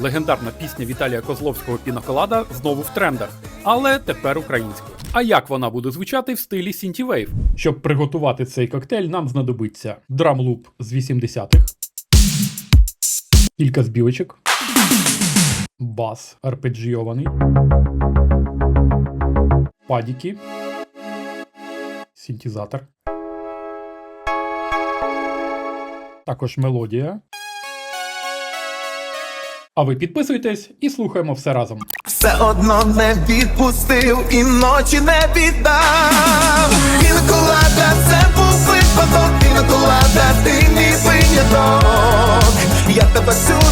Легендарна пісня Віталія Козловського Пінаколада знову в трендах, але тепер українською. А як вона буде звучати в стилі Synthwave? Щоб приготувати цей коктейль, нам знадобиться драмлуп з 80-х, кілька збівочок, бас арпеджійований, падіки, синтезатор, також мелодія. А ви підписуйтесь і слухаємо все разом. Все одно не відпустив і ночі не віддав. Інколада, це був випадок, інколада, ти мій виняток. Я тебе знаю.